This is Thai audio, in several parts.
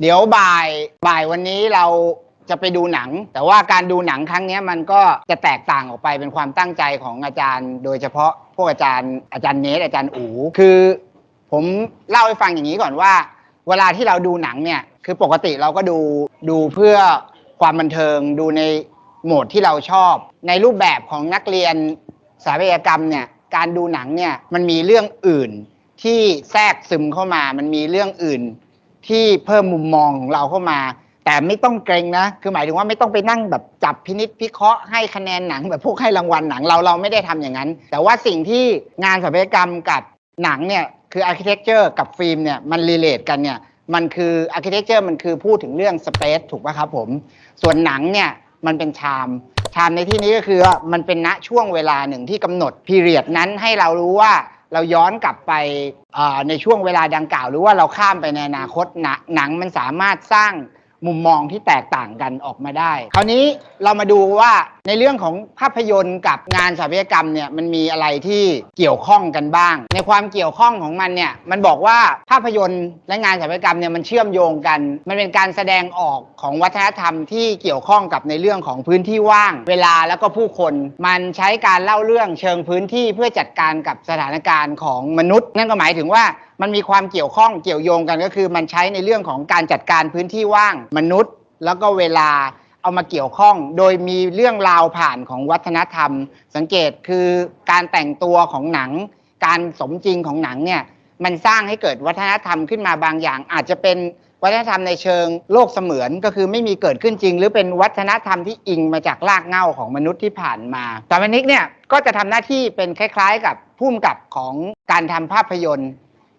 เดี๋ยวบ่ายบ่ายวันนี้เราจะไปดูหนัง แต่ว่าการดูหนังครั้งเนี้ยมันก็จะแตกต่างออกไปเป็นความตั้งใจของอาจารย์ โดยเฉพาะพวกอาจารย์อาจารย์เนทอาจารย์อูคือ ผมเล่าให้ฟังอย่างนี้ก่อนว่า เวลาที่เราดูหนังเนี่ยคือปกติเราก็ดูดูเพื่อความบันเทิงดูในโหมดที่เราชอบ ในรูปแบบของนักเรียนสถาปัตยกรรมเนี่ยการดูหนังเนี่ยมันมีเรื่องอื่นที่แทรกซึมเข้ามา มันมีเรื่องอื่น ที่เพิ่มมุมมองของเราเข้ามา แต่ไม่ต้องเกรงนะ คือหมายถึงว่าไม่ต้องไปนั่งแบบจับพินิษพิเคราะห์ให้คะแนนหนังแบบพวกให้รางวัลหนังเราเราไม่ได้ทำอย่างนั้น แต่ว่าสิ่งที่งานสถาปัตยกรรมกับหนังเนี่ยคืออาร์เคเต็กเจอร์กับฟิล์มเนี่ยมันรีเลทกันเนี่ยมันคืออาร์เคเต็กเจอร์มันคือพูดถึงเรื่องสเปซถูกป่ะครับผม ส่วนหนังเนี่ยมันเป็นชามชามในที่นี้ก็คือมันเป็นณช่วงเวลาหนึ่งที่กำหนดพีเรียดนั้นให้เรารู้ว่า เราย้อนกลับไปในช่วงเวลาดังกล่าว หรือว่าเราข้ามไปในอนาคตหนังมันสามารถสร้าง มุมมองที่แตกต่างกันออกมาได้ คราวนี้เรามาดูว่าในเรื่องของภาพยนตร์กับงานสถาปัตยกรรมเนี่ยมันมีอะไรที่เกี่ยวข้องกันบ้าง ในความเกี่ยวข้องของมันเนี่ยมันบอกว่าภาพยนตร์และงานสถาปัตยกรรมเนี่ยมันเชื่อมโยงกัน มันเป็นการแสดงออกของวัฒนธรรมที่เกี่ยวข้องกับในเรื่องของพื้นที่ว่าง เวลาแล้วก็ผู้คน มันใช้การเล่าเรื่องเชิงพื้นที่เพื่อจัดการกับสถานการณ์ของมนุษย์ นั่นก็หมายถึงว่า มันมีความเกี่ยวข้องเกี่ยวโยงกันก็คือ มันใช้ในเรื่องของการจัดการพื้นที่ว่างมนุษย์ แล้วก็เวลาเอามาเกี่ยวข้อง โดยมีเรื่องราวผ่านของวัฒนธรรม สังเกตคือการแต่งตัวของหนัง การสมจริงของหนังเนี่ยมันสร้างให้เกิดวัฒนธรรมขึ้นมาบางอย่าง อาจจะเป็นวัฒนธรรมในเชิงโลกเสมือนก็คือไม่มีเกิดขึ้นจริง หรือเป็นวัฒนธรรมที่อิงมาจากรากเหง้าของมนุษย์ที่ผ่านมาสถาปนิกเนี่ยก็จะทำหน้าที่เป็นคล้าย ๆ กับผู้กำกับของการทำภาพยนตร์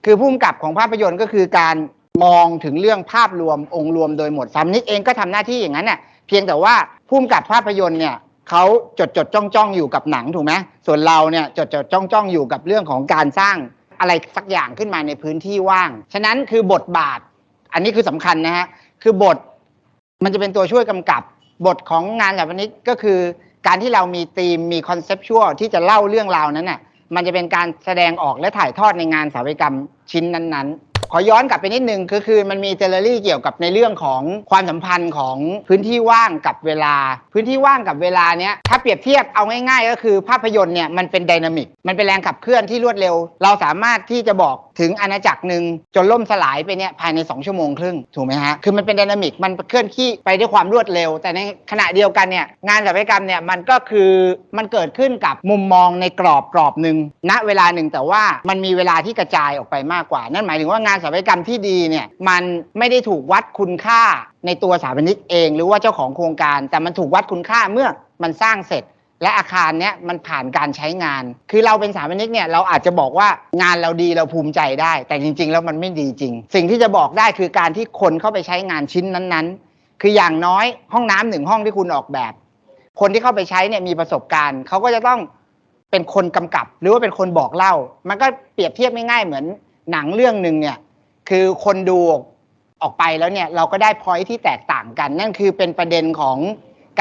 คือผู้กำกับของภาพยนตร์ก็คือการมองถึงเรื่องภาพรวมองค์รวมโดยหมดสามนิกเองก็ทำหน้าที่อย่างนั้นเน่ะเพียงแต่ว่าผู้กำกับภาพยนตร์เนี่ยเขาจดจดจ้องจ้องอยู่กับหนังถูกไหมส่วนเราเนี่ยจดจดจ้องจ้องอยู่กับเรื่องของการสร้างอะไรสักอย่างขึ้นมาในพื้นที่ว่าง ฉะนั้นคือบทบาท อันนี้คือสำคัญนะฮะคือบทมันจะเป็นตัวช่วยกำกับบทของงานแบบนี้ก็คือ การที่เรามีธีมมีคอนเซปชวลที่จะเล่าเรื่องราวนั้นน่ะ มันจะเป็นการแสดงออกและถ่ายทอดในงานสถาปัตยกรรมชิ้นนั้น ขอย้อนกลับไปนิดนึงคือคือมันมีเทเลอรี่เกี่ยวกับในเรื่องของความสัมพันธ์ของพื้นที่ว่างกับเวลา พื้นที่ว่างกับเวลาเนี้ยถ้าเปรียบเทียบเอาง่ายๆ ก็คือภาพยนตร์เนี่ยมันเป็นไดนามิกมันเป็นแรงขับเคลื่อนที่รวดเร็ว เราสามารถที่จะบอกถึงอาณาจักรหนึ่งจนล่มสลายไปเนี่ยภายใน 2 ชั่วโมงครึ่งถูกไหมฮะคือมันเป็นไดนามิกมันเคลื่อนที่ไปด้วยความรวดเร็ว แต่ในขณะเดียวกันเนี่ยงานสถาปัตยกรรมเนี่ยมันก็คือมันเกิดขึ้นกับมุมมองในกรอบกรอบหนึ่งณเวลาหนึ่งแต่ว่ามันมีเวลาที่กระจายออกไปมากกว่า นั่นหมายถึงว่างานสถาปัตยกรรมที่ดีเนี่ยมันไม่ได้ถูกวัดคุณค่าในตัวสถาปนิกเอง หรือว่าเจ้าของโครงการ แต่มันถูกวัดคุณค่าเมื่อมันสร้างเสร็จ และอาคารเนี้ยมันผ่านการใช้งาน คือเราเป็นสถาปนิกเนี่ยเราอาจจะบอกว่างานเราดีเราภูมิใจได้ แต่จริง ๆ แล้วมันไม่ดีจริง สิ่งที่จะบอกได้คือการที่คนเข้าไปใช้งานชิ้นนั้นๆ คืออย่างน้อยห้องน้ำหนึ่งห้องที่คุณออกแบบ คนที่เข้าไปใช้เนี่ยมีประสบการณ์เขาก็จะต้องเป็นคนกำกับ หรือว่าเป็นคนบอกเล่า มันก็เปรียบเทียบไม่ง่ายเหมือนหนังเรื่องหนึ่งเนี่ย คือคนดูออกไปแล้วเนี่ยเราก็ได้พอยที่แตกต่างกัน นั่นคือเป็นประเด็นของ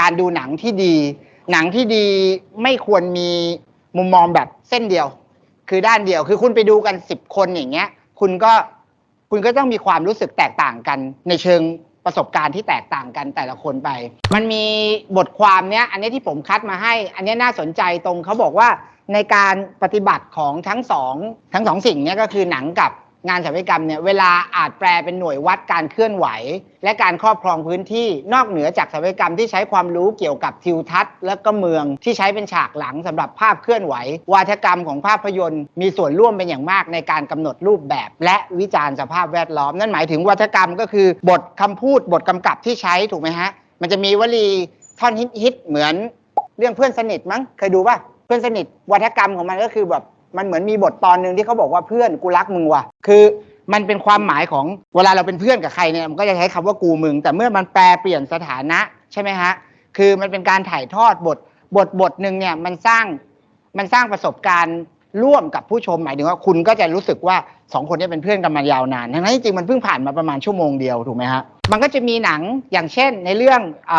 การดูหนังที่ดี หนังที่ดีไม่ควรมีมุมมองแบบเส้นเดียว คือด้านเดียวคือคุณไปดูกันสิบคนอย่างเงี้ย คุณก็คุณก็ต้องมีความรู้สึกแตกต่างกัน ในเชิงประสบการณ์ที่แตกต่างกันแต่ละคนไป มันมีบทความเนี้ย อันนี้ที่ผมคัดมาให้ อันนี้น่าสนใจตรงเขาบอกว่าในการปฏิบัติของทั้งสองทั้งสองสิ่งเนี้ยก็คือหนังกับ งานสถาปัตยกรรมเนี่ยเวลาอาจแปลเป็นหน่วยวัดการเคลื่อนไหว และการครอบครองพื้นที่นอกเหนือจากสถาปัตยกรรมที่ใช้ความรู้เกี่ยวกับทิวทัศน์ และก็เมืองที่ใช้เป็นฉากหลังสำหรับภาพเคลื่อนไหว วาทกรรมของภาพยนตร์ มีส่วนร่วมเป็นอย่างมากในการกำหนดรูปแบบ และวิจารณ์สภาพแวดล้อม นั่นหมายถึงวาทกรรมก็คือบทคำพูดบทกำกับที่ใช้ถูกไหมฮะมันจะมีวลีท่อนฮิตๆเหมือนเรื่องเพื่อนสนิทมั้งเคยดูป่ะเพื่อนสนิทวาทกรรมของมันก็คือแบบ มันเหมือนมีบทตอนหนึ่งที่เขาบอกว่าเพื่อนกูรักมึงว่ะ คือมันเป็นความหมายของเวลาเราเป็นเพื่อนกับใครเนี่ยมันก็จะใช้คำว่ากูมึง แต่เมื่อมันแปลเปลี่ยนสถานะใช่ไหมฮะคือมันเป็นการถ่ายทอดบทบทบทหนึ่งเนี่ยมันสร้างมันสร้างประสบการณ์ร่วมกับผู้ชมหมายถึงว่าคุณก็จะรู้สึกว่าสองคนนี้เป็นเพื่อนกันมายาวนานทั้งนั้นจริงมันเพิ่งผ่านมาประมาณชั่วโมงเดียวถูกไหมฮะมันก็จะมีหนังอย่างเช่นในเรื่องอ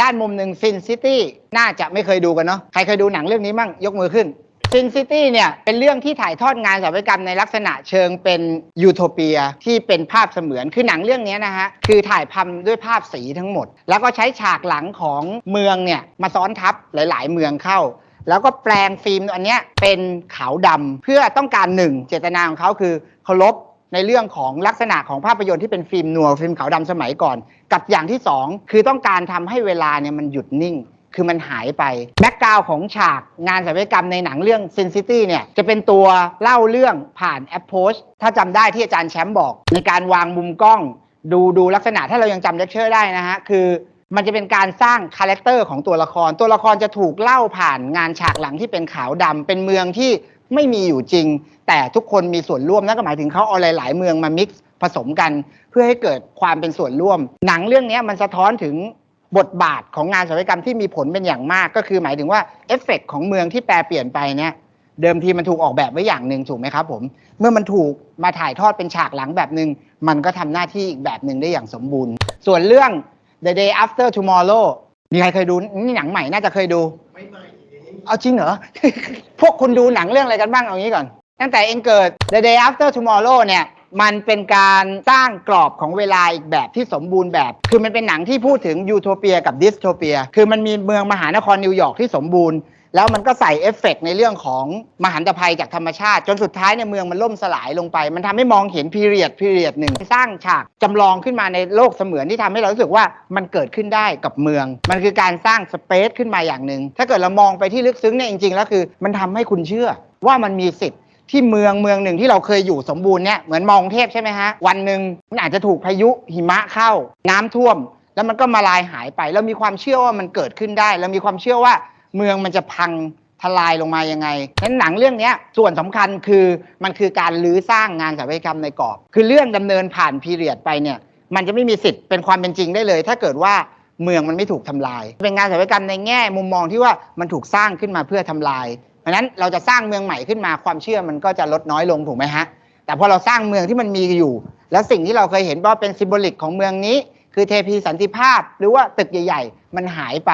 ด้านมุมหนึ่งฟินซิตี้น่าจะไม่เคยดูกันเนาะใครเคยดูหนังเรื่องนี้มั่งยกมือขึ้น ซินซิตี้เนี่ยเป็นเรื่องที่ถ่ายทอดงานสถาปัตยกรรมในลักษณะเชิงเป็นยูโทเปียที่เป็นภาพเสมือนคือหนังเรื่องนี้นะฮะคือถ่ายพำด้วยภาพสีทั้งหมด แล้วก็ใช้ฉากหลังของเมืองเนี่ยมาซ้อนทับหลาย ๆ เมืองเข้า แล้วก็แปลงฟิล์มอันนี้เป็นขาวดำเพื่อต้องการหนึ่งเจตนาของเขาคือเคารพในเรื่องของลักษณะของภาพยนตร์ที่เป็นฟิล์มนัวฟิล์มขาวดำสมัยก่อน กับอย่างที่สองคือต้องการทำให้เวลาเนี่ยมันหยุดนิ่ง คือมันหายไป แบ็กกราวของฉากงานศิลปกรรมในหนังเรื่อง Sin City เนี่ย จะเป็นตัวเล่าเรื่องผ่านแอปโพสถ้าจำได้ที่อาจารย์แชมป์บอก ในการวางมุมกล้อง ดูดูลักษณะถ้าเรายังจำเลคเชอร์ได้นะฮะ คือมันจะเป็นการสร้างคาแรคเตอร์ของตัวละคร ตัวละครจะถูกเล่าผ่านงานฉากหลังที่เป็นขาวดำเป็นเมืองที่ไม่มีอยู่จริง แต่ทุกคนมีส่วนร่วมนั่นก็หมายถึงเขาเอาหลาย ๆ เมืองมามิกซ์ผสมกัน เพื่อให้เกิดความเป็นส่วนร่วม หนังเรื่องนี้มันสะท้อนถึง บทบาทของงานศิลปกรรมที่มีผลเป็นอย่างมากก็คือหมายถึงว่าเอฟเฟกต์ของเมืองที่แปรเปลี่ยนไปเนี่ยเดิมทีมันถูกออกแบบไว้อย่างหนึ่งถูกไหมครับผม เมื่อมันถูกมาถ่ายทอดเป็นฉากหลังแบบหนึ่งมันก็ทำหน้าที่อีกแบบหนึ่งได้อย่างสมบูรณ์ ส่วนเรื่อง The Day After Tomorrow มีใครเคยดูนี่หนังใหม่น่าจะเคยดูไม่ใหม่เอาจริงเหรอ พวกคุณดูหนังเรื่องอะไรกันบ้างเอางี้ก่อน ตั้งแต่เองเกิด The Day After Tomorrow เนี่ย มันเป็นการสร้างกรอบของเวลาอีกแบบที่สมบูรณ์แบบ คือมันเป็นหนังที่พูดถึงยูโทเปียกับดิสโทเปีย คือมันมีเมืองมหานครนิวยอร์กที่สมบูรณ์ แล้วมันก็ใส่เอฟเฟกต์ในเรื่องของมหันตภัยจากธรรมชาติ จนสุดท้ายเนี่ยเมืองมันล่มสลายลงไป มันทำให้มองเห็นพีเรียดพีเรียดหนึ่งสร้างฉากจำลองขึ้นมาในโลกเสมือนที่ทำให้เรารู้สึกว่ามันเกิดขึ้นได้กับเมือง มันคือการสร้างสเปซขึ้นมาอย่างหนึ่งถ้าเกิดเรามองไปที่ลึกซึ้งเนี่ยจริงๆแล้วคือ มันทำให้คุณเชื่อว่ามันมีสิทธิ์ ที่เมืองเมืองหนึ่งที่เราเคยอยู่สมบูรณ์เนี่ยเหมือนมองเทพใช่ไหมฮะ วันหนึ่งมันอาจจะถูกพายุหิมะเข้า น้ำท่วม แล้วมันก็มาลายหายไปเรามีความเชื่อว่ามันเกิดขึ้นได้เรามีความเชื่อว่าเมืองมันจะพังทลายลงมายังไงฉะนั้นหนังเรื่องนี้ส่วนสำคัญคือมันคือการรื้อสร้างงานสถาปัตยกรรมในกรอบ คือเรื่องดำเนินผ่านพีเรียดไปเนี่ยมันจะไม่มีสิทธิ์เป็นความเป็นจริงได้เลย ถ้าเกิดว่าเมืองมันไม่ถูกทำลาย เป็นงานสถาปัตยกรรมในแง่มุมมองที่ว่ามันถูกสร้างขึ้นมาเพื่อทำลาย ราะนั้นเราจะสร้างเมืองใหม่ขึ้นมาความเชื่อมันก็จะลดน้อยลงถูกไหมฮะ แต่พอเราสร้างเมืองที่มันมีอยู่ แล้วสิ่งที่เราเคยเห็นว่าเป็นซิมโบลิกของเมืองนี้ คือเทพีสันติภาพ หรือว่าตึกใหญ่ ๆ มันหายไป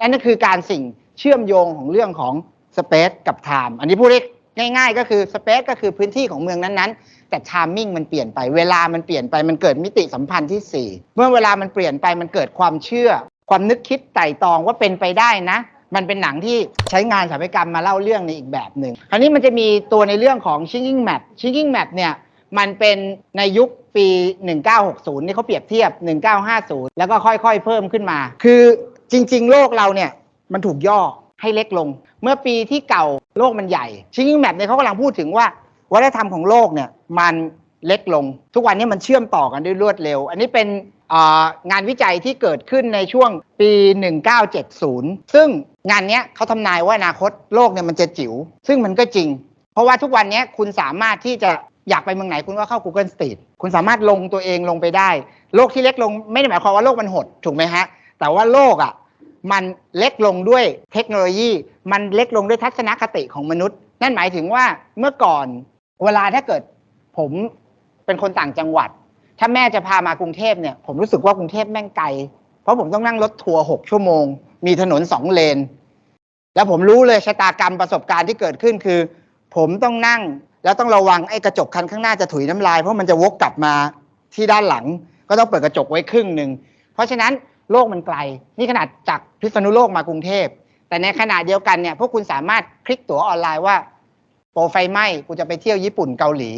นั่นก็คือการสิ่งเชื่อมโยงของเรื่องของสเปซกับไทม์อันนี้พูดได้ง่าย ๆ ก็คือสเปซก็คือพื้นที่ของเมืองนั้นๆ แต่ไทมมิ่งมันเปลี่ยนไปเวลามันเปลี่ยนไปมันเกิดมิติสัมพันธ์ที่สี่เมื่อเวลามันเปลี่ยนไปมันเกิดความเชื่อ ความนึกคิดไต่ตองว่าเป็นไปได้นะ มันเป็นหนังที่ใช้งานสถาปัตยกรรมมาเล่าเรื่องในอีกแบบหนึ่ง คราวนี้มันจะมีตัวในเรื่องของ Shrinking Map Shrinking Map เนี่ยมันเป็นในยุคปี 1960 นี่เขาเปรียบเทียบ 1950 แล้วก็ค่อยๆ เพิ่มขึ้นมา คือจริง ๆ โลกเราเนี่ยมันถูกย่อให้เล็กลง เมื่อปีที่เก่าโลกมันใหญ่ Shrinking Map เนี่ยเขากำลังพูดถึงว่าวัฒนธรรมของโลกเนี่ยมันเล็กลง ทุกวันนี้มันเชื่อมต่อกันด้วยรวดเร็ว อันนี้เป็น งานวิจัยที่เกิดขึ้นในช่วงปี 1970 ซึ่งงานนี้เขาทำนายว่าอนาคตโลกเนี่ยมันจะจิ๋ว ซึ่งมันก็จริง เพราะว่าทุกวันนี้คุณสามารถที่จะอยากไปเมืองไหนคุณก็เข้า Google Street คุณสามารถลงตัวเองลงไปได้ โลกที่เล็กลงไม่ได้หมายความว่าโลกมันหดถูกไหมฮะ แต่ว่าโลกอะมันเล็กลงด้วยเทคโนโลยี มันเล็กลงด้วยทัศนคติของมนุษย์ นั่นหมายถึงว่าเมื่อก่อนเวลาถ้าเกิดผมเป็นคนต่างจังหวัด ถ้าแม่จะพามากรุงเทพเนี่ยผมรู้สึกว่ากรุงเทพแม่งไกล เพราะผมต้องนั่งรถทัวร์หกชั่วโมง มีถนนสองเลน แล้วผมรู้เลยชะตากรรมประสบการณ์ที่เกิดขึ้นคือ ผมต้องนั่งแล้วต้องระวังไอ้กระจกคันข้างหน้าจะถุยน้ำลาย เพราะมันจะวกกลับมาที่ด้านหลัง ก็ต้องเปิดกระจกไว้ครึ่งหนึ่งเพราะฉะนั้นโลกมันไกล นี่ขนาดจากพิษณุโลกมากรุงเทพ แต่ในขณะเดียวกันเนี่ยพวกคุณสามารถคลิกตั๋วออนไลน์ว่าโปรไฟไหม้กูจะไปเที่ยวญี่ปุ่นเกาหลี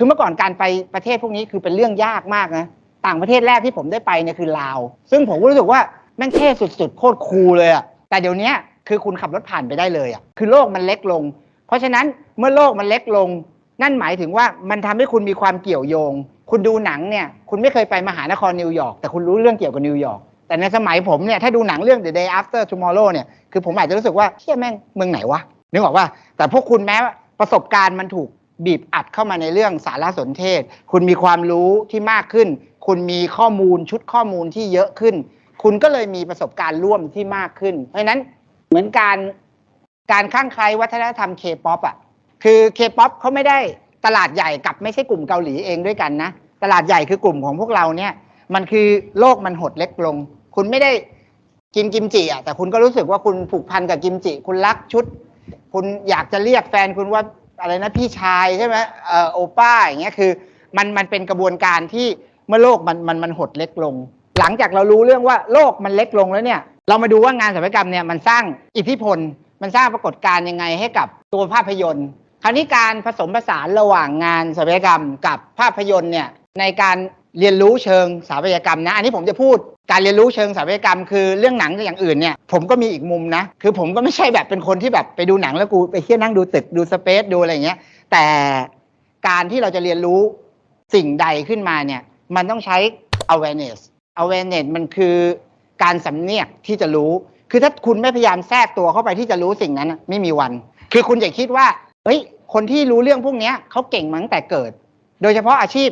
คือเมื่อก่อนการไปประเทศพวกนี้คือเป็นเรื่องยากมากนะ ต่างประเทศแรกที่ผมได้ไปเนี่ยคือลาว ซึ่งผมก็รู้สึกว่าแม่งเท่สุดๆ โคตรคูลเลยอะแต่เดี๋ยวนี้คือคุณขับรถผ่านไปได้เลยอะคือโลกมันเล็กลง เพราะฉะนั้นเมื่อโลกมันเล็กลง นั่นหมายถึงว่ามันทำให้คุณมีความเกี่ยวโยง คุณดูหนังเนี่ย คุณไม่เคยไปมหานครนิวยอร์ก แต่คุณรู้เรื่องเกี่ยวกับนิวยอร์ก แต่ในสมัยผมเนี่ย ถ้าดูหนังเรื่อง The Day After Tomorrow เนี่ย คือผมอาจจะรู้สึกว่าเฮียแม่งเมืองไหนวะ นึกออกว่า แต่พวกคุณแม้ว่ประสบการณ์มันถูก บีบอัดเข้ามาในเรื่องสารสนเทศ คุณมีความรู้ที่มากขึ้น คุณมีข้อมูลชุดข้อมูลที่เยอะขึ้น คุณก็เลยมีประสบการณ์ร่วมที่มากขึ้น เพราะนั้นเหมือนการการข้างใครวัฒนธรรมเคป๊อปอะคือเคป๊อปเขาไม่ได้ตลาดใหญ่กับไม่ใช่กลุ่มเกาหลีเองด้วยกันนะตลาดใหญ่คือกลุ่มของพวกเราเนี่ยมันคือโลกมันหดเล็กลง คุณไม่ได้กินกิมจิอะแต่คุณก็รู้สึกว่าคุณผูกพันกับกิมจิ คุณรักชุด คุณอยากจะเรียกแฟนคุณว่า อะไรนะพี่ชายใช่ไหมเออโอป้าอย่างเงี้ยคือมันมันเป็นกระบวนการที่เมื่อโลกมันมันมันหดเล็กลง หลังจากเรารู้เรื่องว่าโลกมันเล็กลงแล้วเนี่ย เรามาดูว่างานศิลปกรรมเนี่ยมันสร้างอิทธิพล มันสร้างปรากฏการณ์ยังไงให้กับตัวภาพยนตร์ คราวนี้การผสมผสานระหว่างงานศิลปกรรมกับภาพยนตร์เนี่ยในการ เรียนรู้เชิงสถาปัตยกรรมนะ อันนี้ผมจะพูดการเรียนรู้เชิงสถาปัตยกรรม คือเรื่องหนังอย่างอื่นเนี่ยผมก็มีอีกมุมนะ คือผมก็ไม่ใช่แบบเป็นคนที่แบบไปดูหนังแล้วกูไปเที่ยวนั่งดูตึกดูสเปซดูอะไรอย่างเงี้ย แต่การที่เราจะเรียนรู้สิ่งใดขึ้นมาเนี่ยมันต้องใช้ awareness awareness มันคือการสำเนียกที่จะรู้ คือถ้าคุณไม่พยายามแทรกตัวเข้าไปที่จะรู้สิ่งนั้นไม่มีวัน คือคุณอย่าคิดว่าเฮ้ยคนที่รู้เรื่องพวกนี้เขาเก่งมาตั้งแต่เกิด โดยเฉพาะอาชีพ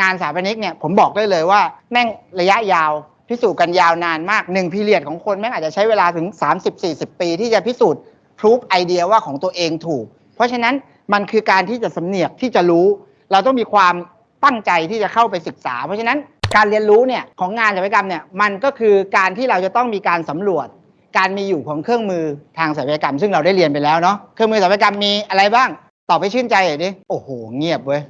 งานสถาปนิกเนี่ยผมบอกได้เลยว่าแม่งระยะยาวพิสูจน์กันยาวนานมากหนึ่งพีเรียดของคนแม่งอาจจะใช้เวลาถึง 30-40 ปี ที่จะพิสูจน์พรูฟไอเดียว่าของตัวเองถูก เพราะฉะนั้นมันคือการที่จะสำเนียกที่จะรู้ เราต้องมีความตั้งใจที่จะเข้าไปศึกษา เพราะฉะนั้นการเรียนรู้เนี่ยของงานศิลปกรรมเนี่ยมันก็คือการที่เราจะต้องมีการสำรวจ การมีอยู่ของเครื่องมือทางศิลปกรรม ซึ่งเราได้เรียนไปแล้วเนาะเครื่องมือศิลปกรรมมีอะไรบ้างตอบไปชื่นใจหน่อยดิโอ้โห เงียบเว้ย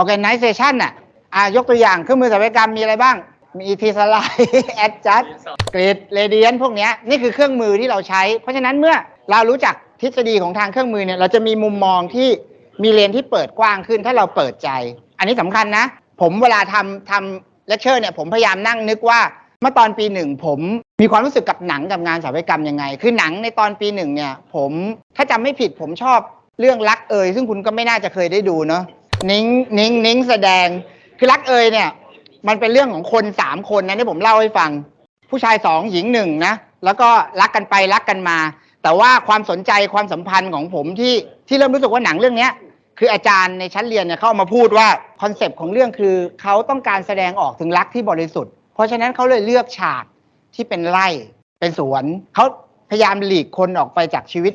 organization น่ะ อะยกตัวอย่างเครื่องมือศิลปกรรมมีอะไรบ้าง มีทีสไลด์ adjust กริดเรเดียนพวกนี้นี่คือเครื่องมือที่เราใช้ เพราะฉะนั้นเมื่อเรารู้จักทฤษฎีของทางเครื่องมือเนี่ยเราจะมีมุมมองที่มีเลนที่เปิดกว้างขึ้นถ้าเราเปิดใจ อันนี้สำคัญนะ ผมเวลาทำทำเลคเชอร์เนี่ยผมพยายามนั่งนึกว่าเมื่อตอนปีหนึ่งผมมีความรู้สึกกับหนังกับงานสถาปัตยกรรมยังไง คือหนังในตอนปีหนึ่งเนี่ยผมถ้าจำไม่ผิดผมชอบเรื่องรักเอ่ยซึ่งคุณก็ไม่น่าจะเคยได้ดูเนาะนิ้งนิ้งนิ้งแสดง คือรักเอยเนี่ย มันเป็นเรื่องของคนสามคนนะที่ผมเล่าให้ฟัง ผู้ชายสองหญิงหนึ่งนะแล้วก็รักกันไปรักกันมา แต่ว่าความสนใจความสัมพันธ์ของผมที่ที่เริ่มรู้สึกว่าหนังเรื่องเนี้ยคืออาจารย์ในชั้นเรียนเนี่ยเข้ามาพูดว่าคอนเซปต์ของเรื่องคือเขาต้องการแสดงออกถึงรักที่บริสุทธิ์ เพราะฉะนั้นเขาเลยเลือกฉากที่เป็นไร่เป็นสวนเขาพยายามหลีกคนออกไปจากชีวิต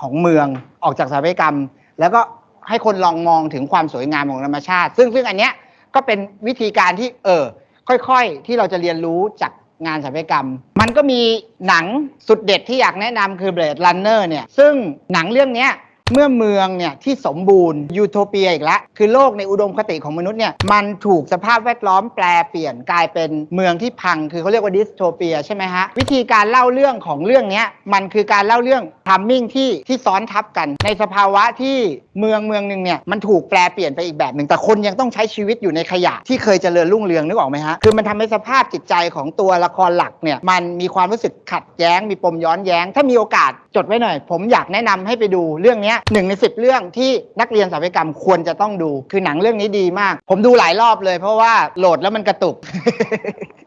ของเมืองออกจากสถาปัตยกรรม แล้วก็ให้คนลองมองถึงความสวยงามของธรรมชาติ ซึ่งซึ่งอันเนี้ย ก็เป็นวิธีการที่เออ ค่อยๆ ที่เราจะเรียนรู้จากงานสถาปัตยกรรม มันก็มีหนังสุดเด็ดที่อยากแนะนำคือ Blade Runner เนี่ย ซึ่งหนังเรื่องเนี้ย เมื่อเมืองเนี่ยที่สมบูรณ์ยูโทเปียอีกแล้วคือโลกในอุดมคติของมนุษย์เนี่ยมันถูกสภาพแวดล้อมแปลเปลี่ยนกลายเป็นเมืองที่พัง คือเขาเรียกว่าดิสโทเปียใช่ไหมฮะ วิธีการเล่าเรื่องของเรื่องเนี้ยมันคือการเล่าเรื่องทัมมิ่งที่ที่ซ้อนทับกัน ในสภาวะที่เมืองเมืองหนึ่งเนี่ยมันถูกแปลเปลี่ยนไปอีกแบบหนึ่งแต่คนยังต้องใช้ชีวิตอยู่ในขยะที่เคยเจริญรุ่งเรืองนึกออกไหมฮะคือมันทำให้สภาพจิตใจของตัวละครหลักเนี่ยมันมีความรู้สึกขัดแย้ง มีปมย้อนแย้ง ถ้ามีโอกาสจดไว้หน่อย ผมอยากแนะนำให้ไปดูเรื่องเนี้ยหนึ่งในสิบเรื่องที่นักเรียนสถาปัตยกรรมควรจะต้องดู คือหนังเรื่องนี้ดีมาก ผมดูหลายรอบเลย เพราะว่าโหลดแล้วมันกระตุก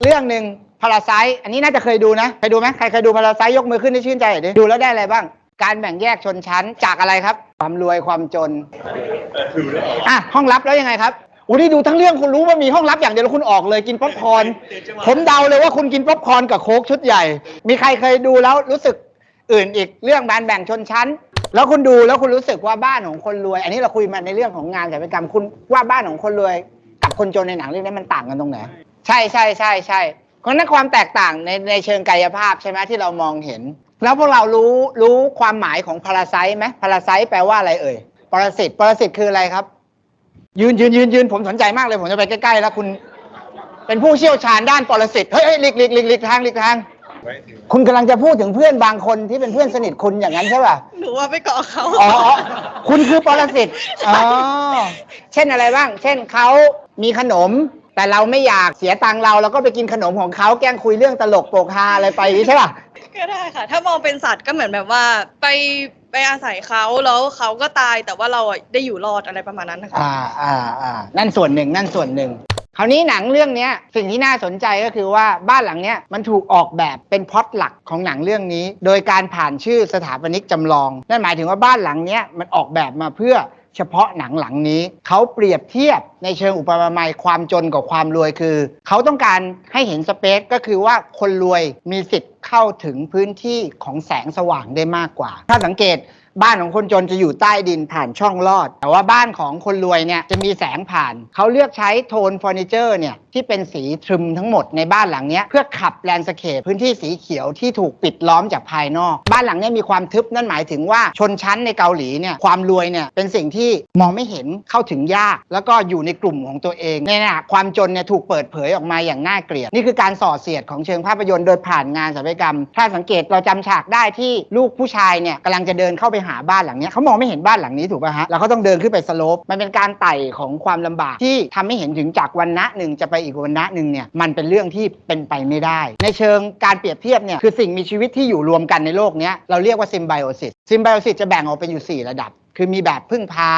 เรื่องหนึ่งพาราไซอันนี้น่าจะเคยดูนะเคยดูไหมใครเคยดูพาราไซยกมือขึ้นให้ชื่นใจหน่อยดิดูแล้วได้อะไรบ้าง การแบ่งแยกชนชั้นจากอะไรครับ ความรวยความจนอะห้องลับแล้วยังไงครับโอ้นี่ดูทั้งเรื่องคุณรู้ว่ามีห้องลับอย่างเดียวแล้วคุณออกเลยกินป๊อปคอร์นผมเดาเลยว่าคุณกินป๊อปคอร์นกับโค้กชุดใหญ่ มีใครเคยดูแล้วรู้สึกอื่นอีกเรื่องการแบ่งชนชั้น แล้วคุณดูแล้วคุณรู้สึกว่าบ้านของคนรวย อันนี้เราคุยมาในเรื่องของงานศิลปกรรมคุณว่าบ้านของคนรวย กับคนจนในหนังเรื่องนี้มันต่างกันตรงไหนใช่ใช่ใช่ใช่เพราะนั้นความแตกต่างในในเชิงกายภาพใช่ไหมที่เรามองเห็น แล้วพวกเรารู้รู้ความหมายของพาราไซไหมพาราไซแปลว่าอะไรเอ่ยปรสิตปรสิตคืออะไรครับ ยืนยืนยืนยืนผมสนใจมากเลย ผมจะไปใกล้ๆแล้วคุณ เป็นผู้เชี่ยวชาญด้านปรสิตเฮ้ยเฮ้ยหลีกหลีกหลีกหลีกทางหลีกทาง คุณกำลังจะพูดถึงเพื่อนบางคนที่เป็นเพื่อนสนิทคุณอย่างนั้นใช่ป่ะ หนูว่าไปเกาะเขาอ๋ออ๋อ คุณคือปรสิต อ๋อ เช่นอะไรบ้าง เช่นเขามีขนม แต่เราไม่อยากเสียตังค์เราเราก็ไปกินขนมของเขาแกล้งคุยเรื่องตลกโปกฮาอะไรไปอย่างนี้ใช่ป่ะ ก็ได้ค่ะ ถ้ามองเป็นสัตว์ก็เหมือนแบบว่า ไป ไปอาศัยเขาแล้วเขาก็ตายแต่ว่าเราอะได้อยู่รอดอะไรประมาณนั้นนะคะอ่าอ่าอ่านั่นส่วนหนึ่งนั่นส่วนหนึ่งคราวนี้หนังเรื่องเนี้ยสิ่งที่น่าสนใจก็คือว่าบ้านหลังเนี้ยมันถูกออกแบบเป็นพล็อตหลักของหนังเรื่องนี้ โดยการผ่านชื่อสถาปนิกจำลอง นั่นหมายถึงว่าบ้านหลังเนี้ยมันออกแบบมาเพื่อ เฉพาะหนังหลังนี้ เขาเปรียบเทียบในเชิงอุปมาความจนกับความรวยคือ เขาต้องการให้เห็นสเปซก็คือว่าคนรวยมีสิทธิ์เข้าถึงพื้นที่ของแสงสว่างได้มากกว่า ถ้าสังเกตบ้านของคนจนจะอยู่ใต้ดินผ่านช่องลอด แต่ว่าบ้านของคนรวยเนี่ยจะมีแสงผ่าน เขาเลือกใช้โทนเฟอร์นิเจอร์เนี่ย ที่เป็นสีทึมทั้งหมดในบ้านหลังเนี้ยเพื่อขับแลนด์สเคปพื้นที่สีเขียวที่ถูกปิดล้อมจากภายนอก บ้านหลังเนี้ยมีความทึบนั่นหมายถึงว่าชนชั้นในเกาหลีเนี่ยความรวยเนี่ยเป็นสิ่งที่มองไม่เห็นเข้าถึงยาก แล้วก็อยู่ในกลุ่มของตัวเองเนี่ยนะความจนเนี่ยถูกเปิดเผยออกมาอย่างน่าเกลียดนี่คือการส่อเสียดของเชิงภาพยนตร์โดยผ่านงานศิลปกรรม ถ้าสังเกตเราจำฉากได้ที่ลูกผู้ชายเนี่ยกำลังจะเดินเข้าไปหาบ้านหลังนี้เขามองไม่เห็นบ้านหลังนี้ถูกป่ะฮะแล้วเขาต้องเดินขึ้นไปสโลปมันเป็นการไต่ของความลำบากที่ทำให้เห็นถึงจากวันณะหนึ่งจะไปอีกวันณะหนึ่งเนี่ยมันเป็นเรื่องที่เป็นไปไม่ได้ ในเชิงการเปรียบเทียบเนี่ยคือสิ่งมีชีวิตที่อยู่รวมกันในโลกนี้เราเรียกว่าซิมไบโอซิสซิมไบโอซิสจะแบ่งออกเป็นอยู่ 4 ระดับ คือมีแบบพึ่งพา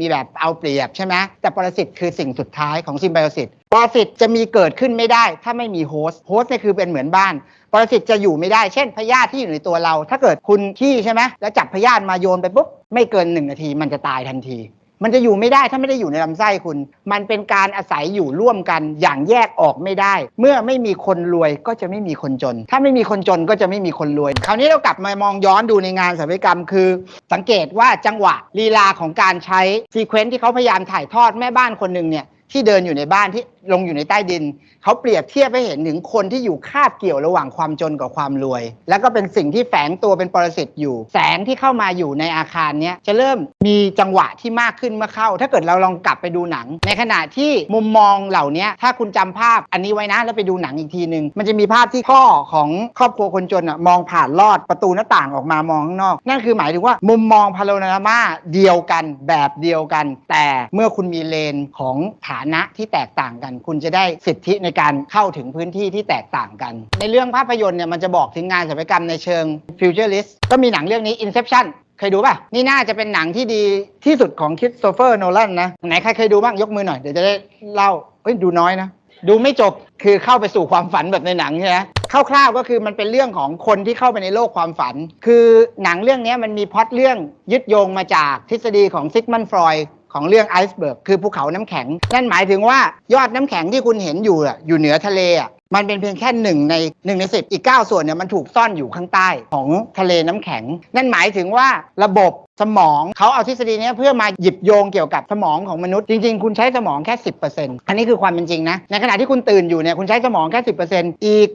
มีแบบเอาเปรียบใช่ไหมแต่ปรสิตคือสิ่งสุดท้ายของซิมไบโอซิสปรสิตจะมีเกิดขึ้นไม่ได้ ถ้าไม่มีโฮสต์โฮสต์เนี่ยคือเป็นเหมือนบ้านปรสิตจะอยู่ไม่ได้เช่นพยาธิที่อยู่ในตัวเรา ถ้าเกิดคุณขี้ใช่ไหมแล้วจับพยาธิมาโยนไปปุ๊บไม่เกินหนึ่งนาทีมันจะตายทันที มันจะอยู่ไม่ได้ถ้าไม่ได้อยู่ในลำไส้คุณ มันเป็นการอาศัยอยู่ร่วมกันอย่างแยกออกไม่ได้ เมื่อไม่มีคนรวยก็จะไม่มีคนจน ถ้าไม่มีคนจนก็จะไม่มีคนรวย คราวนี้เรากลับมามองย้อนดูในงานศิลปกรรม คือ สังเกตว่าจังหวะลีลาของการใช้ซีเควนซ์ที่เขาพยายามถ่ายทอดแม่บ้านคนหนึ่งเนี่ยที่เดินอยู่ในบ้านที่ลงอยู่ในใต้ดิน เขาเปรียบเทียบให้เห็นถึงคนที่อยู่คาบเกี่ยวระหว่างความจนกับความรวย แล้วก็เป็นสิ่งที่แฝงตัวเป็นปรสิตอยู่ แสงที่เข้ามาอยู่ในอาคารเนี้ยจะเริ่มมีจังหวะที่มากขึ้นเมื่อเข้า ถ้าเกิดเราลองกลับไปดูหนัง ในขณะที่มุมมองเหล่านี้ถ้าคุณจำภาพอันนี้ไว้นะแล้วไปดูหนังอีกทีหนึ่งมันจะมีภาพที่พ่อของครอบครัวคนจนอะมองผ่านลอดประตูหน้าต่างออกมามองข้างนอก นั่นคือหมายถึงว่ามุมมองพาโรนามาเดียวกันแบบเดียวกัน แต่เมื่อคุณมีเลนของฐานะที่แตกต่างกันคุณจะได้สิทธิในการเข้าถึงพื้นที่ที่แตกต่างกัน ในเรื่องภาพยนตร์เนี่ยมันจะบอกถึงงานศิลปกรรมในเชิงฟิวเจอริสก็มีหนังเรื่องนี้ Inception เคยดูป่ะ นี่น่าจะเป็นหนังที่ดีที่สุดของคริสโตเฟอร์โนแลนนะ ไหนใครเคยดูบ้างยกมือหน่อย เดี๋ยวจะได้เล่า เฮ้ย ดูน้อยนะ ดูไม่จบคือเข้าไปสู่ความฝันแบบในหนังใช่ไหมคร่าวๆก็คือมันเป็นเรื่องของคนที่เข้าไปในโลกความฝัน คือหนังเรื่องนี้มันมีพล็อตเรื่องยึดโยงมาจากทฤษฎีของซิกมันฟรอย ของเรื่องไอซ์เบิร์กคือภูเขาน้ำแข็ง นั่นหมายถึงว่ายอดน้ำแข็งที่คุณเห็นอยู่อะอยู่เหนือทะเลอะมันเป็นเพียงแค่หนึ่งในหนึ่งในสิบอีก 9 ส่วนเนี่ยมันถูกซ่อนอยู่ข้างใต้ของทะเลน้ำแข็ง นั่นหมายถึงว่าระบบสมองเขาเอาทฤษฎีนี้เพื่อมาหยิบโยงเกี่ยวกับสมองของมนุษย์ จริง ๆ คุณใช้สมองแค่ 10%อันนี้คือความเป็นจริงนะ ในขณะที่คุณตื่นอยู่เนี่ยคุณใช้สมองแค่ 10%อีก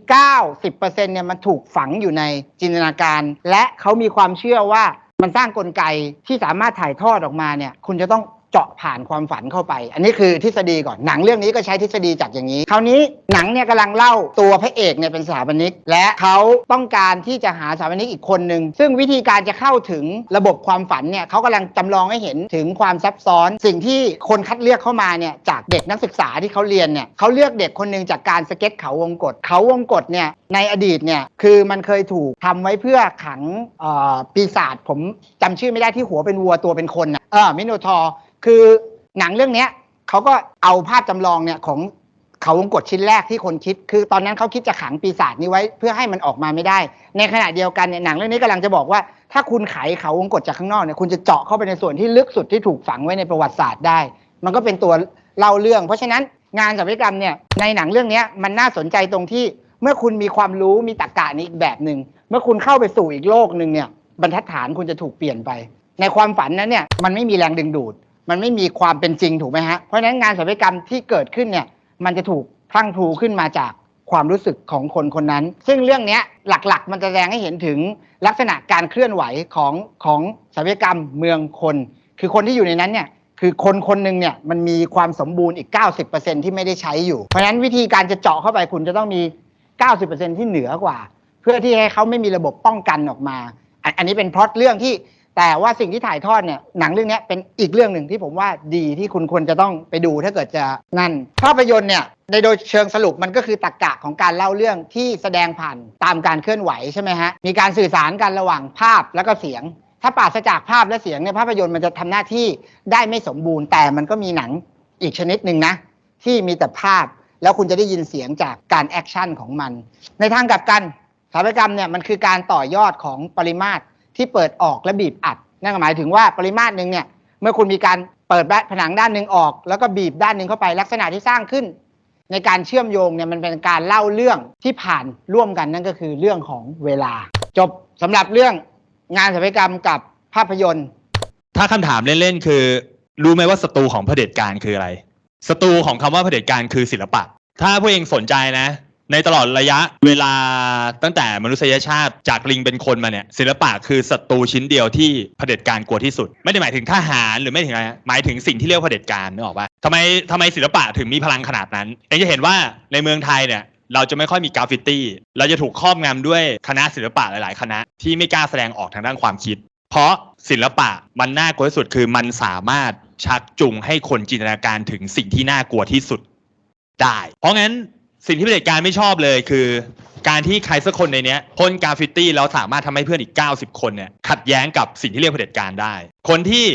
90%เนี่ยมันถูกฝังอยู่ในจินตนาการ และเขามีความเชื่อว่ามันสร้างกลไกที่สามารถถ่ายทอดออกมาเนี่ยคุณจะต้อง ผ่านความฝันเข้าไป อันนี้คือทฤษฎีก่อนหนังเรื่องนี้ก็ใช้ทฤษฎีจากอย่างนี้ คราวนี้หนังเนี่ยกำลังเล่าตัวพระเอกเนี่ยเป็นสถาปนิก และเขาต้องการที่จะหาสถาปนิกอีกคนหนึ่งซึ่งวิธีการจะเข้าถึงระบบความฝันเนี่ยเขากำลังจำลองให้เห็นถึงความซับซ้อน สิ่งที่คนคัดเลือกเข้ามาเนี่ยจากเด็กนักศึกษาที่เขาเรียนเนี่ยเขาเลือกเด็กคนหนึ่งจากการสเก็ตเขาวงกฏเขาวงกฏเนี่ยในอดีตเนี่ยคือมันเคยถูกทำไว้เพื่อขังปีศาจผมจำชื่อไม่ได้ที่หัวเป็นวัวตัวเป็นคนนะเออมิโนทอร์ คือหนังเรื่องเนี้ยเขาก็เอาภาพจำลองเนี่ยของเขาวงกฏชิ้นแรกที่คนคิด คือตอนนั้นเขาคิดจะขังปีศาจนี้ไว้เพื่อให้มันออกมาไม่ได้ ในขณะเดียวกันเนี่ยหนังเรื่องนี้กำลังจะบอกว่า ถ้าคุณไขเขาวงกฏจากข้างนอกเนี่ยคุณจะเจาะเข้าไปในส่วนที่ลึกสุดที่ถูกฝังไว้ในประวัติศาสตร์ได้ มันก็เป็นตัวเล่าเรื่อง เพราะฉะนั้นงานศิลปกรรมเนี่ยในหนังเรื่องนี้มันน่าสนใจตรงที่เมื่อคุณมีความรู้มีตรรกะนี้อีกแบบหนึ่งเมื่อคุณเข้าไปสู่อีกโลกหนึ่งเนี่ยบรรทัดฐานคุณจะถูกเปลี่ยนไป ในความฝันนั้นเนี่ยมันไม่มีแรงดึงดูด มันไม่มีความเป็นจริงถูกไหมฮะ เพราะฉะนั้นงานศิลปกรรมที่เกิดขึ้นเนี่ยมันจะถูกพลั่งพลูขึ้นมาจากความรู้สึกของคนคนนั้น ซึ่งเรื่องนี้หลักๆ มันจะแสดงให้เห็นถึงลักษณะการเคลื่อนไหวของของศิลปกรรมเมืองคน คือคนที่อยู่ในนั้นเนี่ยคือคนคนหนึ่งเนี่ยมันมีความสมบูรณ์อีก 90%ที่ไม่ได้ใช้อยู่ เพราะฉะนั้นวิธีการจะเจาะเข้าไปคุณจะต้องมี 90%ที่เหนือกว่า เพื่อที่ให้เขาไม่มีระบบป้องกันออกมา อันอันนี้เป็นพล็อตเรื่องที่ แต่ว่าสิ่งที่ถ่ายทอดเนี่ยหนังเรื่องนี้เป็นอีกเรื่องหนึ่งที่ผมว่าดีที่คุณควรจะต้องไปดูถ้าเกิดจะนั่นภาพยนตร์เนี่ยในโดยเชิงสรุปมันก็คือตรรกะของการเล่าเรื่องที่แสดงผ่านตามการเคลื่อนไหวใช่ไหมฮะมีการสื่อสารกันระหว่างภาพแล้วก็เสียง ถ้าปราศจากภาพและเสียงเนี่ยภาพยนตร์มันจะทำหน้าที่ได้ไม่สมบูรณ์ แต่มันก็มีหนังอีกชนิดหนึ่งนะที่มีแต่ภาพแล้วคุณจะได้ยินเสียงจากการแอคชั่นของมัน ในทางกลับกันสถาปัตยกรรมเนี่ยมันคือการต่อยอดของปริมาตร ที่เปิดออกและบีบอัด นั่นหมายถึงว่าปริมาตรหนึ่งเนี่ยเมื่อคุณมีการเปิดผนังด้านหนึ่งออก แล้วก็บีบด้านหนึ่งเข้าไปลักษณะที่สร้างขึ้น ในการเชื่อมโยงเนี่ยมันเป็นการเล่าเรื่องที่ผ่านร่วมกันนั่นก็คือเรื่องของเวลา จบสำหรับเรื่องงานศิลปกรรมกับภาพยนตร์ ถ้าคำถามเล่นๆคือ รู้ไหมว่าศัตรูของเผด็จการคืออะไรศัตรูของคำว่าเผด็จการคือศิลปะ ถ้าพวกเองสนใจนะ ในตลอดระยะเวลาตั้งแต่มนุษยชาติจากลิงเป็นคนมาเนี่ยศิลปะคือศัตรูชิ้นเดียวที่เผด็จการกลัวที่สุด ไม่ได้หมายถึงทหารหรือไม่ถึงอะไรหมายถึงสิ่งที่เรียกว่าเผด็จการนึกออกปะทำไมทำไมศิลปะถึงมีพลังขนาดนั้นเองจะเห็นว่าในเมืองไทยเนี่ยเราจะไม่ค่อยมีกราฟฟิตี้ เราจะถูกครอบงำด้วยคณะศิลปะหลาย ๆ คณะที่ไม่กล้าแสดงออกทางด้านความคิด เพราะศิลปะมันน่ากลัวที่สุดคือมันสามารถชักจูงให้คนจินตนาการถึงสิ่งที่น่ากลัวที่สุดได้ เพราะงั้น สิ่งที่เผด็จการไม่ชอบเลยคือ การที่ใครสักคนในเนี้ยพ่นกราฟฟิตี้แล้วสามารถทำให้เพื่อนอีก 90 คนเนี่ยขัดแย้งกับสิ่งที่เรียกเผด็จการได้ คนที่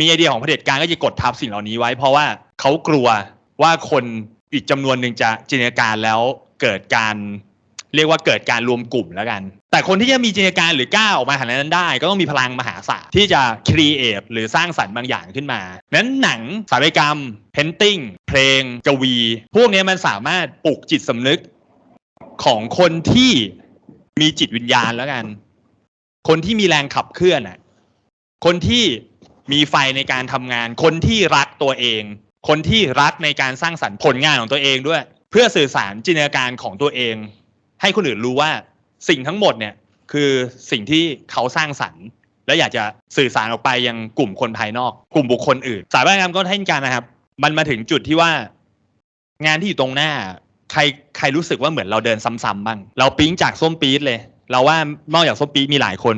มีไอเดียของเผด็จการก็จะกดทับสิ่งเหล่านี้ไว้ เพราะว่าเขากลัวว่าคนอีกจำนวนหนึ่งจะจินตนาการแล้วเกิดการ เรียกว่าเกิดการรวมกลุ่มแล้วกัน แต่คนที่จะมีจินตนาการหรือกล้าออกมาขนานั้นได้ ก็ต้องมีพลังมหาศาลที่จะครีเอทหรือสร้างสรรค์บางอย่างขึ้นมานั้นหนังสารกรรม เพนติ้งเพลง กวี พวกนี้มันสามารถปลุกจิตสำนึกของคนที่มีจิตวิญญาณแล้วกัน คนที่มีแรงขับเคลื่อนอะ คนที่มีไฟในการทำงาน คนที่รักตัวเอง คนที่รักในการสร้างสรรค์ผลงานของตัวเองด้วย เพื่อสื่อสารจินตนาการของตัวเอง ให้คนอื่นรู้ว่าสิ่งทั้งหมดเนี่ยคือสิ่งที่เขาสร้างสรรค์ และอยากจะสื่อสารออกไปยังกลุ่มคนภายนอก กลุ่มบุคคลอื่น สายวัฒนธรรมก็เช่นกันนะครับ มันมาถึงจุดที่ว่า งานที่อยู่ตรงหน้า ใครใครรู้สึกว่าเหมือนเราเดินซ้ำๆบ้าง เราปิ๊งจากส้มปี๊ดเลย เราว่านอกจากส้มปี๊ดมีหลายคน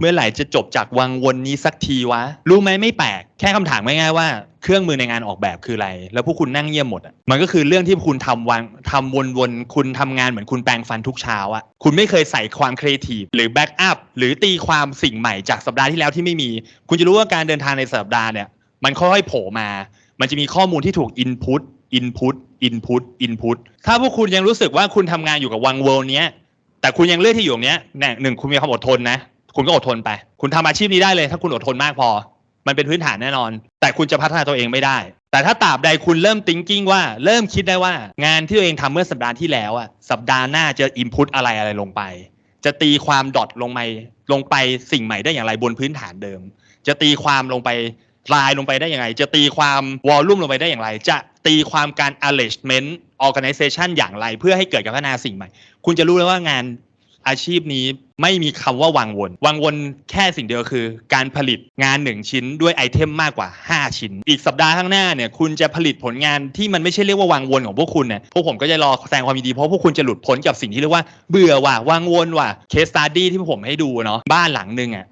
เมื่อไหร่จะจบจากวังวนนี้สักทีวะ รู้ไหมไม่แปลก แค่คำถามง่ายๆว่าเครื่องมือในงานออกแบบคืออะไร แล้วพวกคุณนั่งเงียบหมดอะ มันก็คือเรื่องที่คุณทำวันทำวนๆ คุณทำงานเหมือนคุณแปรงฟันทุกเช้าอะ คุณไม่เคยใส่ความครีเอทีฟหรือแบ็กอัพหรือตีความสิ่งใหม่จากสัปดาห์ที่แล้วที่ไม่มี คุณจะรู้ว่าการเดินทางในสัปดาห์เนี่ย มันค่อยๆโผล่มา มันจะมีข้อมูลที่ถูก input input input input ถ้าพวกคุณยังรู้สึกว่าคุณทำงานอยู่กับวังเวิลด์เนี้ย แต่คุณยังเลือกที่อยู่ตรงเนี้ยแน่หนึ่งคุณมีความอดทนนะ คุณก็อดทนไป คุณทำอาชีพนี้ได้เลย ถ้าคุณอดทนมากพอ มันเป็นพื้นฐานแน่นอน แต่คุณจะพัฒนาตัวเองไม่ได้ แต่ถ้าตราบใดคุณเริ่ม thinking ว่าเริ่มคิดได้ว่า งานที่ตัวเองทำเมื่อสัปดาห์ที่แล้วอะสัปดาห์หน้าจะ input อะไรอะไรลงไป จะตีความดอทลงไปลงไปสิ่งใหม่ได้อย่างไรบนพื้นฐานเดิม จะตีความลงไปลายลงไปได้อย่างไร จะตีความวอลลุ่มลงไปได้อย่างไร จะตีความการ arrangement organization อย่างไร เพื่อให้เกิดการพัฒนาสิ่งใหม่ คุณจะรู้เลยว่างาน อาชีพนี้ไม่มีคำว่าวังวน วังวนแค่สิ่งเดียวคือ การผลิตงานหนึ่งชิ้นด้วยไอเทมมากกว่า 5 ชิ้น อีกสัปดาห์ข้างหน้าเนี่ยคุณจะผลิตผลงานที่มันไม่ใช่เรียกว่าวังวนของพวกคุณเนี่ยพวกผมก็จะรอแสดงความยินดีเพราะพวกคุณจะหลุดพ้นกับสิ่งที่เรียกว่าเบื่อว่ะวังวนว่ะเคสตัดดี้ที่พวกผมให้ดูเนาะบ้านหลังหนึ่งอะ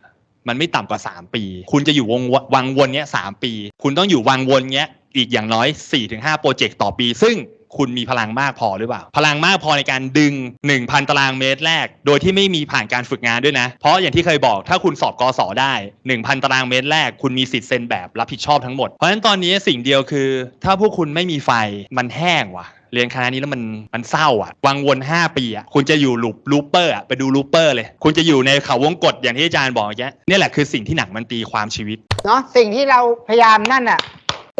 มันไม่ต่ำกว่า 3 ปี คุณจะอยู่วงวังวนเนี้ยสปี คุณต้องอยู่วังวนเนี้ยอีกอย่างน้อย 4-5 โปรเจกต์ต่อปี ซึ่ง คุณมีพลังมากพอหรือเปล่า พลังมากพอในการดึง 1,000 ตารางเมตรแรก โดยที่ไม่มีผ่านการฝึกงานด้วยนะ เพราะอย่างที่เคยบอกถ้าคุณสอบกสได้ 1,000 ตารางเมตรแรก คุณมีสิทธิ์เซ็นแบบรับผิดชอบทั้งหมด เพราะฉะนั้นตอนนี้สิ่งเดียวคือ ถ้าพวกคุณไม่มีไฟมันแห้งว่ะเรียนคณะนี้แล้วมันมันเศร้าอะ วังวน 5 ปีอะ คุณจะอยู่ลูปลูปเปอร์อะ ไปดูลูปเปอร์เลย คุณจะอยู่ในเขาวงกฏอย่างที่อาจารย์บอกเมื่อกี้นี่แหละคือสิ่งที่หนังมันตีความชีวิต เนาะสิ่งที่เราพยายามนั่นน่ะ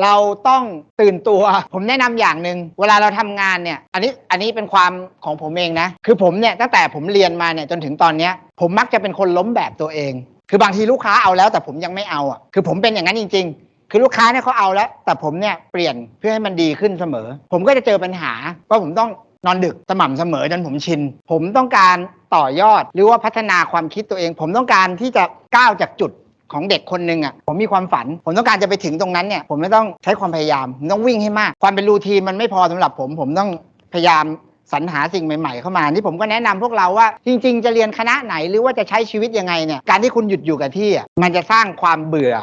เราต้องตื่นตัว ผมแนะนำอย่างหนึ่งเวลาเราทำงานเนี่ย อันนี้อันนี้เป็นความของผมเองนะ คือผมเนี่ยตั้งแต่ผมเรียนมาเนี่ยจนถึงตอนเนี้ย ผมมักจะเป็นคนล้มแบบตัวเอง คือบางทีลูกค้าเอาแล้วแต่ผมยังไม่เอาอะคือผมเป็นอย่างนั้นจริง ๆ คือลูกค้าเนี่ยเขาเอาแล้ว แต่ผมเนี่ยเปลี่ยนเพื่อให้มันดีขึ้นเสมอ ผมก็จะเจอปัญหาว่าผมต้องนอนดึกสม่ำเสมอจนผมชิน ผมต้องการต่อยอดหรือว่าพัฒนาความคิดตัวเอง ผมต้องการที่จะก้าวจากจุด ของเด็กคนหนึ่งอะผมมีความฝัน ผมต้องการจะไปถึงตรงนั้นเนี่ยผมไม่ต้องใช้ความพยายามผมต้องวิ่งให้มาก ความเป็นรูทีนมันไม่พอสำหรับผม ผมต้องพยายามสรรหาสิ่งใหม่ๆเข้ามา นี่ผมก็แนะนำพวกเราว่า จริง ๆ จะเรียนคณะไหนหรือว่าจะใช้ชีวิตยังไงเนี่ยการที่คุณหยุดอยู่กับที่มันจะสร้างความเบื่อ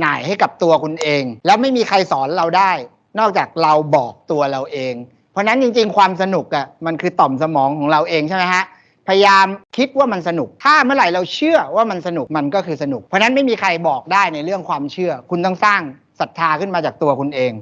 หน่ายให้กับตัวคุณเอง แล้วไม่มีใครสอนเราได้ นอกจากเราบอกตัวเราเอง เพราะฉะนั้นจริง ๆ ความสนุกอะมันคือต่อมสมองของเราเองใช่ไหมฮะ พยายามคิดว่ามันสนุก ถ้าเมื่อไหร่เราเชื่อว่ามันสนุกมันก็คือสนุก เพราะนั้นไม่มีใครบอกได้ในเรื่องความเชื่อ คุณต้องสร้างศรัทธาขึ้นมาจากตัวคุณเอง